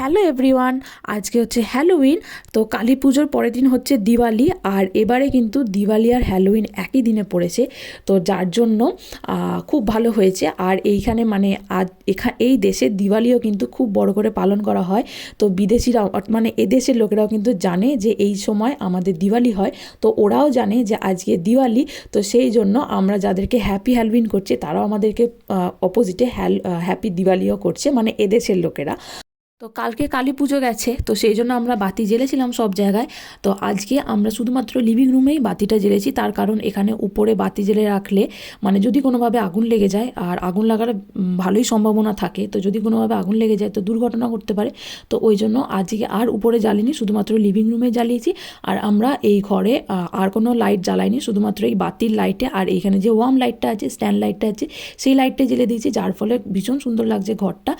Hello everyone, আজকে হচ্ছে Halloween, তো কালী পুজোর পরের দিন হচ্ছে দিওয়ালি, আর এবারে কিন্তু দিওয়ালি আর হ্যালোউইন একই দিনে পড়েছে, তো যার জন্য খুব ভালো হয়েছে, আর এইখানে মানে আজ এখা, এই দেশে দিওয়ালিও কিন্তু খুব বড় করে পালন করা হয়, তো বিদেশিরাও মানে এদেশের লোকেরাও কিন্তু জানে যে এই সময় আমাদের দিওয়ালি হয়, তো ওরাও জানে যে আজকে দিওয়ালি, তো সেই জন্য আমরা যাদেরকে হ্যাপি হ্যালোউইন করছে, তারাও আমাদেরকে অপোজিটে হ্যাল হ্যাপি দিওয়ালিও করছে মানে এদেশের লোকেরা। তো কালকে কালী পুজো গেছে, তো সেই জন্য আমরা বাতি জ্বেলেছিলাম সব জায়গায়। তো আজকে আমরা শুধুমাত্র লিভিং রুমেই বাতিটা জ্বেলেছি, তার কারণ এখানে উপরে বাতি জ্বেলে রাখলে মানে যদি কোনোভাবে আগুন লেগে যায়, আর আগুন লাগার ভালোই সম্ভাবনা থাকে, তো যদি কোনোভাবে আগুন লেগে যায় তো দুর্ঘটনা ঘটতে পারে। তো ওই জন্য আজকে আর উপরে জ্বালিনি, শুধুমাত্র লিভিং রুমে জ্বালিয়েছি, আর আমরা এই ঘরে আর কোনো লাইট জ্বালাইনি, শুধুমাত্র এই বাতির লাইটে আর এইখানে যে ওয়ার্ম লাইটটা আছে স্ট্যান্ড লাইটটা আছে, সেই লাইটটা জ্বেলে দিয়েছি, যার ফলে ভীষণ সুন্দর লাগছে ঘরটা।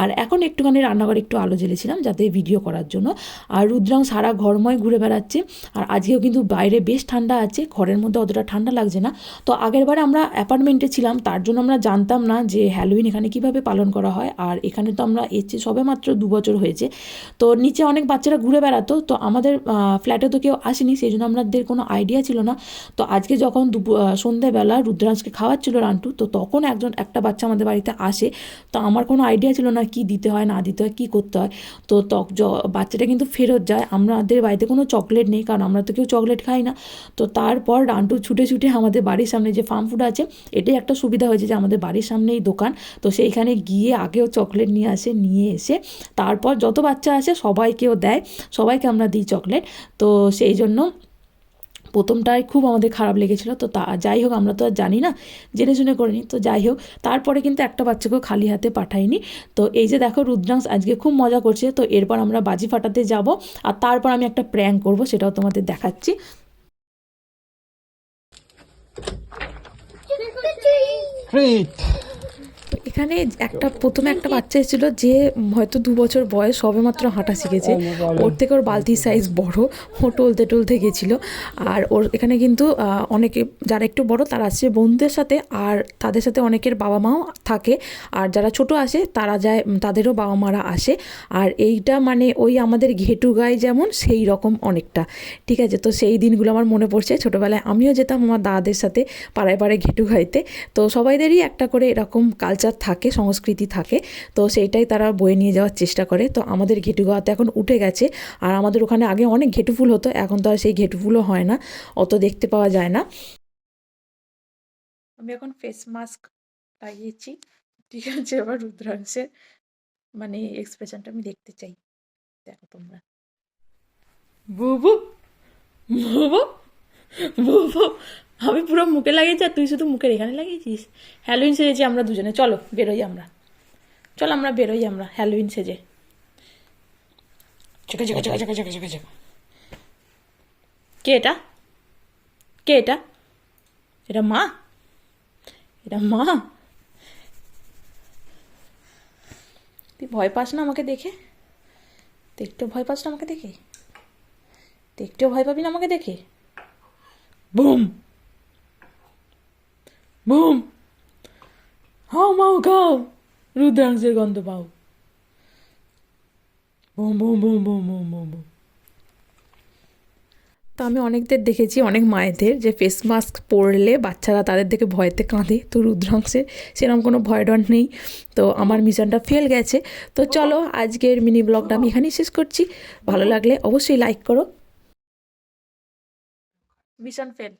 আর এখন একটুখানি রান্নাঘরে একটু আলো জ্বেলেছিলাম যাতে ভিডিও করার জন্য। আর রুদ্রাং সারা ঘরময় ঘুরে বেড়াচ্ছে। আর আজকেও কিন্তু বাইরে বেশ ঠান্ডা আছে, ঘরের মধ্যে অতটা ঠান্ডা লাগছে না। তো আগেরবার আমরা অ্যাপার্টমেন্টে ছিলাম, তার জন্য আমরা জানতাম না যে হ্যালোইন এখানে কীভাবে পালন করা হয়। আর এখানে তো আমরা এসেছি সবে মাত্র দু বছর হয়েছে। তো নিচে অনেক বাচ্চারা ঘুরে বেড়াতো, তো আমাদের ফ্ল্যাটে তো কেউ আসেনি, সেই জন্য আমাদের কোনো আইডিয়া ছিল না। তো আজকে যখন দুপুর সন্ধ্যেবেলা রুদ্রাংশকে খাওয়াচ্ছিল রান্টু, তো তখন একজন, একটা বাচ্চা আমাদের বাড়িতে আসে। তো আমার কোনো আইডিয়া ছিল না কি দিতে হয়, না দিতে হয়, কী করতে হয়। তো তক বাচ্চাটা কিন্তু ফেরত যায়। আমাদের বাড়িতে কোনো চকলেট নেই, কারণ আমরা তো কেউ চকলেট খাই না। তো তারপর রান্টু ছুটে ছুটে আমাদের বাড়ির সামনে যে ফার্ম ফুড আছে, এটাই একটা সুবিধা হয়েছে যে আমাদের বাড়ির সামনেই দোকান। তো সেইখানে গিয়ে আগেও চকলেট নিয়ে আসে, নিয়ে এসে তারপর যত বাচ্চা আসে সবাইকেও দেয়, সবাইকে আমরা দিই চকলেট। তো সেই জন্য প্রথমটায় খুব আমাদের খারাপ লেগেছিলো, তো তা, যাই হোক আমরা তো আর জানি না, জেনে শুনে করিনি, তো যাই হোক, তারপরে কিন্তু একটা বাচ্চাকেও খালি হাতে পাঠাইনি, তো এই যে দেখো রুদ্রাংশ আজকে খুব মজা করছে, তো এরপর আমরা বাজি ফাটাতে যাব, আর তারপর আমি একটা প্র্যাঙ্ক করব, সেটাও তোমাদের দেখাচ্ছি। তো এখানে একটা প্রথমে একটা বাচ্চা এসেছিল যে হয়তো দু বছর বয়স সবে মাত্র হাঁটা শিখেছে। ওর থেকে ওর বালতির সাইজ বড় ও টলতে টলতে গেছিল। আর ওর এখানে কিন্তু অনেকে যারা একটু বড় তারা আসছে বন্ধুদের সাথে আর তাদের সাথে অনেকের বাবা মাও থাকে। আর যারা ছোট আসে তারা যায় তাদেরও বাবা মারা আসে। আর এইটা মানে ওই আমাদের ঘেটু গায়ে যেমন সেই রকম অনেকটা। ঠিক আছে তো সেই দিনগুলো আমার মনে পড়ছে। ছোটোবেলায় আমিও যেতাম আমার দাদাদের সাথে পাড়ায় পাড়ায় ঘেটু গাইতে। তো সবাইদেরই একটা করে এরকম কালচার থাকে সংস্কৃতি থাকে তো সেইটাই তারা বয়ে নিয়ে যাওয়ার চেষ্টা করে। তো আমাদের ঘেটু গাওয়াতে এখন উঠে গেছে আর আমাদের ওখানে আগে অনেক ঘেটু ফুল হতো এখন তো আর সেই ঘেটু ফুলও হয় না অত দেখতে পাওয়া যায় না। আমি এখন ফেস মাস্ক লাগিয়েছি ঠিক আছে এবার রুদ্রাংশের মানে এক্সপ্রেশনটা আমি দেখতে চাই। দেখো তোমরা। বুবু বুবু বুবু আমি পুরো মুখে লাগিয়েছি আর তুই শুধু মুখের এখানে লাগিয়েছিস। হ্যালোইন সেজেছি আমরা দুজনে। চলো, বেরোই আমরা। চল, আমরা বেরোই আমরা। হ্যালোইন সেজে। চকে কে এটা? কে এটা? এটা মা? এটা মা? তুই ভয় পাস না আমাকে দেখে? দেখতেও ভয় পাস না আমাকে দেখে? দেখতেও ভয় পাবি না আমাকে দেখে? বুম! বুম। হাও মাও খাও। রুদ্রাংশের গন্ধ পাও। Boom boom boom boom boom boom boom. তো আমি অনেকদের দেখেছি অনেক মায়েদের যে ফেস মাস্ক পরলে বাচ্চারা তাদের দেখে ভয়তে কাঁদে। তো রুদ্রাংশের সেরকম কোনো ভয় ডর নেই। তো আমার মিশনটা ফেল গেছে। তো চলো আজকের মিনি ব্লগটা আমি এখানেই শেষ করছি। ভালো লাগলে অবশ্যই লাইক করো। Mission fail